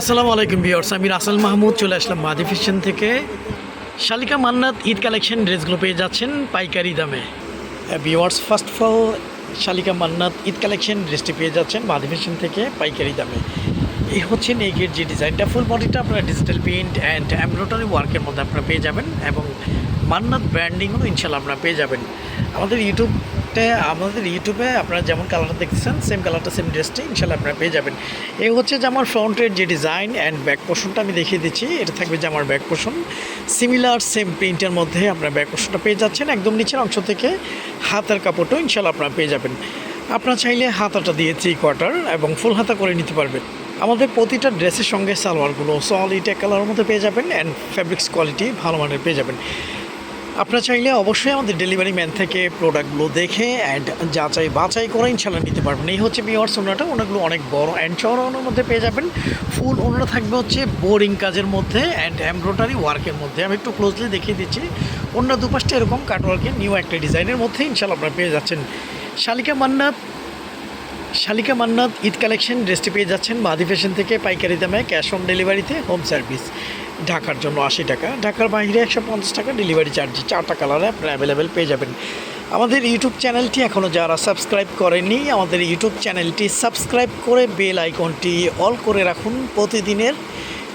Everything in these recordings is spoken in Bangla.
আসসালামু আলাইকুম বিয়ার্স আমি রাসেল মাহমুদ, চলে আসলাম মাদি ফ্যাশন থেকে। শালিকা মান্নাত ঈদ কালেকশন ড্রেসগুলো পেয়ে যাচ্ছেন পাইকারি দামে। বিয়ার্স ফার্স্ট অফ অল শালিকা মান্নাত ঈদ কালেকশন ড্রেসটি পেয়ে যাচ্ছেন মাদি ফ্যাশন থেকে পাইকারি দামে। এই হচ্ছে নেকের যে ডিজাইনটা ফুল বডিটা আপনারা ডিজিটাল প্রিন্ট অ্যান্ড এমব্রয়ডারি ওয়ার্কের মধ্যে আপনারা পেয়ে যাবেন এবং মান্নাত ব্র্যান্ডিংও ইনশাল্লাহ আপনারা পেয়ে যাবেন। আমাদের ইউটিউবতে আমাদের ইউটিউবে আপনারা যেমন কালারটা দেখতেছেন সেম কালারটা সেম ড্রেসটি ইনশাল্লাহ আপনারা পেয়ে যাবেন। এই হচ্ছে যে আমার ফ্রন্টের যে ডিজাইন অ্যান্ড ব্যাক পোর্শনটা আমি দেখিয়ে দিচ্ছি। এটা থাকবে যে আমার ব্যাক পোর্শন সিমিলার সেম প্রিন্টের মধ্যে আপনার ব্যাক পোর্শনটা পেয়ে যাচ্ছেন। একদম নিচের অংশ থেকে হাতের কাপড়টাও ইনশাল্লাহ আপনারা পেয়ে যাবেন। আপনারা চাইলে হাতাটা দিয়ে থ্রি কোয়ার্টার এবং ফুল হাতা করে নিতে পারবেন। আমাদের প্রতিটা ড্রেসের সঙ্গে সালোয়ারগুলো সলিড কালারের মধ্যে পেয়ে যাবেন অ্যান্ড ফ্যাব্রিক্স কোয়ালিটি ভালো মানের পেয়ে যাবেন। আপনারা চাইলে অবশ্যই আমাদের ডেলিভারি ম্যান থেকে প্রোডাক্টগুলো দেখে অ্যান্ড যাচাই বাছাই করে ইনশাল্লাহ নিতে পারবেন। এই হচ্ছে বিওয়ার্স ওনাটা ওনাগুলো অনেক বড় অ্যান্ড চড়া ওনার মধ্যে পেয়ে যাবেন। ফুল ওনারা থাকবে হচ্ছে বোরিং কাজের মধ্যে অ্যান্ড এমব্রয়ডারি ওয়ার্কের মধ্যে। আমি একটু ক্লোজলি দেখিয়ে দিচ্ছি। অন্য দুপাশটা এরকম কাটওয়ার্কের নিউ একটা ডিজাইনের মধ্যে ইনশাল্লাহ আপনারা পেয়ে যাচ্ছেন। শালিকা মান্নাত শালিকা মান্নাত ঈদ কালেকশন ড্রেসটি পেয়ে যাচ্ছেন। মাদি ফ্যাশন থেকে পাইকারি দামে ক্যাশ অন ডেলিভারিতে হোম সার্ভিস ঢাকার জন্য আশি টাকা। ঢাকার বাইরে একশো পঞ্চাশ টাকা ডেলিভারি চার্জ চারটা কালারে আপনারা অ্যাভেলেবেল পেয়ে যাবেন। আমাদের ইউটিউব চ্যানেলটি এখনও যারা সাবস্ক্রাইব করেনি আমাদের ইউটিউব চ্যানেলটি সাবস্ক্রাইব করে বেল আইকনটি অল করে রাখুন। প্রতিদিনের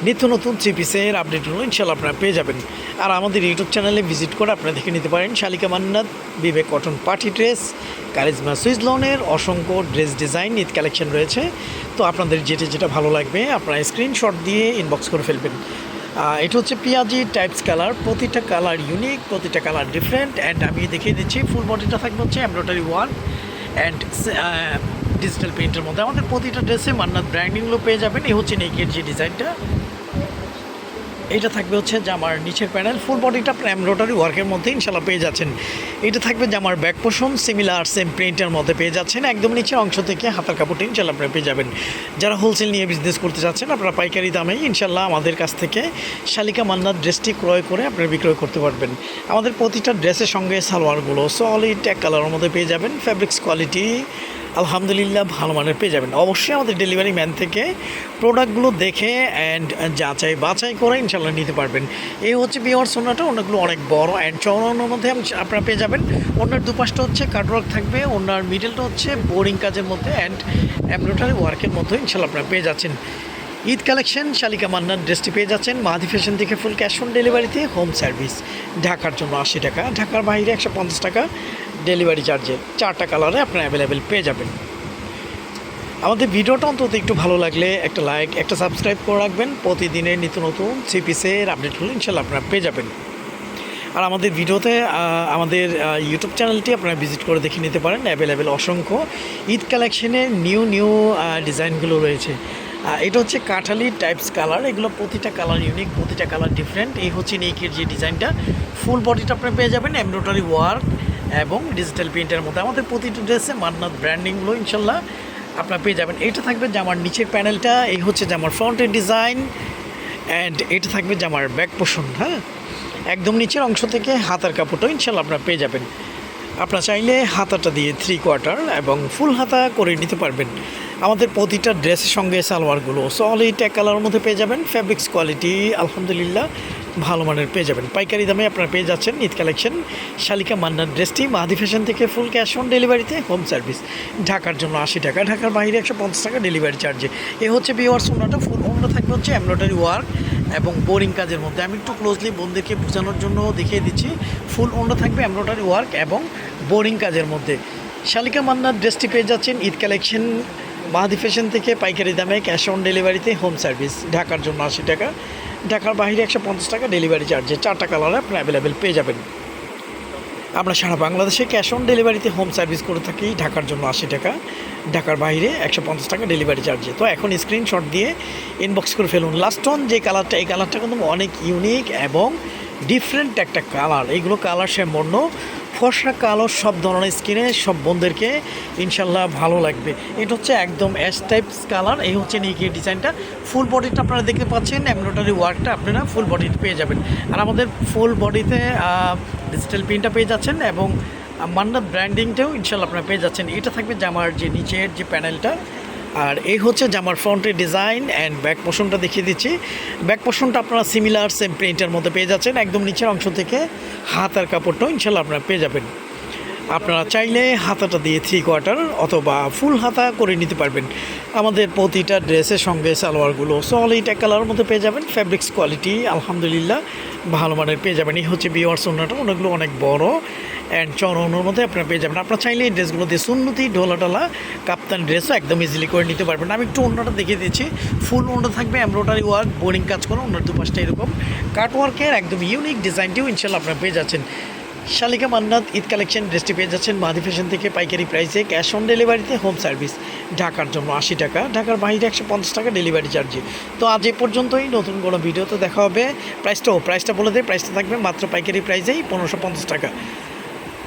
নিত্য নতুন থ্রি পিসের আপডেটগুলো ইনশাল্লাহ আপনারা পেয়ে যাবেন। আর আমাদের ইউটিউব চ্যানেলে ভিজিট করে আপনারা দেখে নিতে পারেন Shalika Mannat, Bibek cotton party dress charisma Swiss লোনের অসংখ্য ড্রেস ডিজাইন ঈদ কালেকশন রয়েছে। তো আপনাদের যেটা যেটা ভালো লাগবে, আপনারা স্ক্রিনশট দিয়ে ইনবক্স করে ফেলবেন। এটা হচ্ছে পিয়াজি টাইপস কালার, প্রতিটা কালার ইউনিক প্রতিটা কালার ডিফারেন্ট অ্যান্ড আমি দেখিয়ে দিচ্ছি ফুল বডিটা থাকবে হচ্ছে এমব্রয়ডারি ওয়ার্ক অ্যান্ড ডিজিটাল প্রিন্টের মধ্যে। আমাদের প্রতিটা ড্রেসে মান্নাত ব্র্যান্ডিংগুলো পেয়ে যাবেন, এই হচ্ছে নেকের যে ডিজাইনটা এটা থাকবে হচ্ছে জামার নিচের প্যানেল ফুল বডিটা আপনার এমব্রয়ডারি ওয়ার্কের মধ্যে ইনশাল্লাহ পেয়ে যাচ্ছেন। এটা থাকবে জামার ব্যাক পোষণ সিমিলার সেম প্রিন্টের মধ্যে পেয়ে যাচ্ছেন। একদম নিচের অংশ থেকে হাতার কাপড়টা ইনশাল্লাহ আপনারা পেয়ে যাবেন। যারা হোলসেল নিয়ে বিজনেস করতে চাচ্ছেন, আপনারা পাইকারি দামে ইনশাল্লাহ আমাদের কাছ থেকে শালিকা মান্নার ড্রেসটি ক্রয় করে আপনারা বিক্রয় করতে পারবেন। আমাদের প্রতিটা ড্রেসের সঙ্গে সালোয়ারগুলো সলিড এক কালারের মধ্যে পেয়ে যাবেন। ফ্যাব্রিক্স কোয়ালিটি আলহামদুলিল্লাহ ভালো মানের পেয়ে যাবেন। অবশ্যই আমাদের ডেলিভারি ম্যান থেকে প্রোডাক্টগুলো দেখে অ্যান্ড যাচাই বাছাই করে ইনশাল্লাহ নিতে পারবেন। এই হচ্ছে বিওয়ার সোনাটা ওনাগুলো অনেক বড় অ্যান্ড চড়ানোর মধ্যে আপনারা পেয়ে যাবেন। ওনার দুপাশটা হচ্ছে কাটওয়ার্ক থাকবে, ওনার মিডলটা হচ্ছে বোরিং কাজের মধ্যে অ্যান্ড এমব্রয়ডারি ওয়ার্কের মধ্যে ইনশাল্লাহ আপনারা পেয়ে যাচ্ছেন। ঈদ কালেকশন শালিকা মান্নার ড্রেসটি পেয়ে যাচ্ছেন। মাহাদি ফ্যাশন থেকে ফুল ক্যাশ অন ডেলিভারিতে হোম সার্ভিস ঢাকার জন্য আশি টাকা, ঢাকার বাইরে একশো পঞ্চাশ টাকা। ডেলিভারি চার্জে চারটা কালারে আপনারা অ্যাভেলেবেল পেয়ে যাবেন। আমাদের ভিডিওটা অন্তত একটু ভালো লাগলে একটা লাইক একটা সাবস্ক্রাইব করে রাখবেন। প্রতিদিনের নিত্য নতুন সিপিসের পিসের আপডেটগুলো ইনশাল্লাহ আপনারা পেয়ে যাবেন। আর আমাদের ভিডিওতে আমাদের ইউটিউব চ্যানেলটি আপনারা ভিজিট করে দেখে নিতে পারেন। অ্যাভেলেবেল অসংখ্য ঈদ কালেকশনের নিউ নিউ ডিজাইনগুলো রয়েছে। এটা হচ্ছে কাঠালি টাইপস কালার এগুলো প্রতিটা কালার ইউনিক প্রতিটা কালার ডিফারেন্ট এই হচ্ছে নেকের যে ডিজাইনটা ফুল বডিটা আপনারা পেয়ে যাবেন। এমব্রয়ডারি ওয়ার্ক এবং ডিজিটাল প্রিন্টের মধ্যে। আমাদের প্রতিটি ড্রেসে মান্নাত ব্র্যান্ডিংগুলো ইনশাল্লাহ আপনারা পেয়ে যাবেন। এটা থাকবে জামার নিচের প্যানেলটা এই হচ্ছে জামার ফ্রন্টের ডিজাইন অ্যান্ড এটা থাকবে জামার ব্যাক পোষণ হ্যাঁ? একদম নিচের অংশ থেকে হাতার কাপড়টা ইনশাল্লাহ আপনারা পেয়ে যাবেন। আপনারা চাইলে হাতাটা দিয়ে থ্রি কোয়ার্টার এবং ফুল হাতা করে নিতে পারবেন। আমাদের প্রতিটা ড্রেসের সঙ্গে সালোয়ারগুলো সলিড এক কালারের মধ্যে পেয়ে যাবেন। ফ্যাব্রিক্স কোয়ালিটি আলহামদুলিল্লাহ। ভালো মানের পেয়ে যাবেন। পাইকারি দামে আপনারা পেয়ে যাচ্ছেন ঈদ কালেকশন, শালিকা মান্নার ড্রেসটি মাহাদি ফ্যাশন থেকে ফুল ক্যাশ অন ডেলিভারিতে হোম সার্ভিস। ঢাকার জন্য আশি টাকা, ঢাকার বাইরে একশো পঞ্চাশ টাকা ডেলিভারি চার্জে। এ হচ্ছে বিওয়ার সোনাটা ফুল অন্য থাকবে হচ্ছে এমব্রয়ডারি ওয়ার্ক এবং বোরিং কাজের মধ্যে। আমি একটু ক্লোজলি বন্ধুদেরকে বোঝানোর জন্য দেখিয়ে দিচ্ছি। ফুল অন্য থাকবে এমব্রয়ডারি ওয়ার্ক এবং বোরিং কাজের মধ্যে। শালিকা মান্নার ড্রেসটি পেয়ে যাচ্ছেন ঈদ কালেকশন, মাহাদি ফ্যাশন থেকে পাইকারি দামে ক্যাশ অন ডেলিভারিতে হোম সার্ভিস। ঢাকার জন্য আশি টাকা। ঢাকার বাইরে একশো পঞ্চাশ টাকা ডেলিভারি চার্জে চারটা কালারে আপনি অ্যাভেলেবেল পেয়ে যাবেন। আমরা সারা বাংলাদেশে ক্যাশ অন ডেলিভারিতে হোম সার্ভিস করে থাকি। ঢাকার জন্য আশি টাকা। ঢাকার বাইরে একশো পঞ্চাশ টাকা ডেলিভারি চার্জে তো এখন স্ক্রিনশট দিয়ে ইনবক্স করে ফেলুন। লাস্ট অন যে কালারটা এই কালারটা কিন্তু অনেক ইউনিক এবং ডিফারেন্ট একটা কালার এইগুলো কালার সে মন্য ফর্সা কালো সব ধরনের স্কিনে, সব বন্ধুদেরকে ইনশাল্লাহ ভালো লাগবে। এটা হচ্ছে একদম অ্যাশ টাইপস কালার এই হচ্ছে নিকি ডিজাইনটা। ফুল বডিটা আপনারা দেখতে পাচ্ছেন এমব্রয়ডারি ওয়ার্কটা আপনারা ফুল বডিতে পেয়ে যাবেন। আর আমাদের ফুল বডিতে ডিজিটাল প্রিন্টটা পেয়ে যাচ্ছেন এবং মান্নাত ব্র্যান্ডিংটাও ইনশাল্লাহ আপনারা পেয়ে যাচ্ছেন। এটা থাকবে জামার যে নিচের যে প্যানেলটা আর এই হচ্ছে জামার ফ্রন্টের ডিজাইন অ্যান্ড ব্যাক পোষণটা দেখিয়ে দিচ্ছি। ব্যাক পোষণটা আপনারা সিমিলার সেম প্রিন্টের মধ্যে পেয়ে যাচ্ছেন, একদম নিচের অংশ থেকে হাতার কাপড়টাও ইনশাল্লাহ আপনারা পেয়ে যাবেন। আপনারা চাইলে হাতাটা দিয়ে থ্রি কোয়ার্টার অথবা ফুল হাতা করে নিতে পারবেন। আমাদের প্রতিটা ড্রেসের সঙ্গে সালোয়ারগুলো সলিড এক কালারের মধ্যে পেয়ে যাবেন ফ্যাব্রিক্স কোয়ালিটি আলহামদুলিল্লাহ ভালো মানের পেয়ে যাবেন। এই হচ্ছে বিওয়ার্স ওনাটা ওনাগুলো অনেক বড়। অ্যান্ড চরনের মধ্যে আপনারা পেয়ে যাবেন। আপনারা চাইলে এই ড্রেসগুলো দিয়ে সুন্নতি ঢোলা টোলা কাপ্তান ড্রেসও একদম ইজিলি করে নিতে পারবেন। আমি একটু অন্যটা দেখিয়ে দিচ্ছি। ফুল অন্য থাকবে এমব্রয়ডারি ওয়ার্ক বোরিং কাজ করা অন্য দুপাশটা এরকম। কাট ওয়ার্কের একদম ইউনিক ডিজাইনটিও ইনশাল্লাহ আপনারা পেয়ে যাচ্ছেন। শালিকা মান্নাত ঈদ কালেকশন ড্রেসটি পেয়ে যাচ্ছেন মাদি ফ্যাশন থেকে পাইকারি প্রাইসে ক্যাশ অন ডেলিভারিতে হোম সার্ভিস ঢাকার জন্য আশি টাকা, ঢাকার বাইরে একশো পঞ্চাশ টাকা ডেলিভারি চার্জে তো আজ এ পর্যন্তই, নতুন কোনো ভিডিওতে দেখা হবে। প্রাইসটাও প্রাইসটা বলে দেয় প্রাইসটা থাকবে মাত্র পাইকারি প্রাইসেই পনেরোশো পঞ্চাশ টাকা।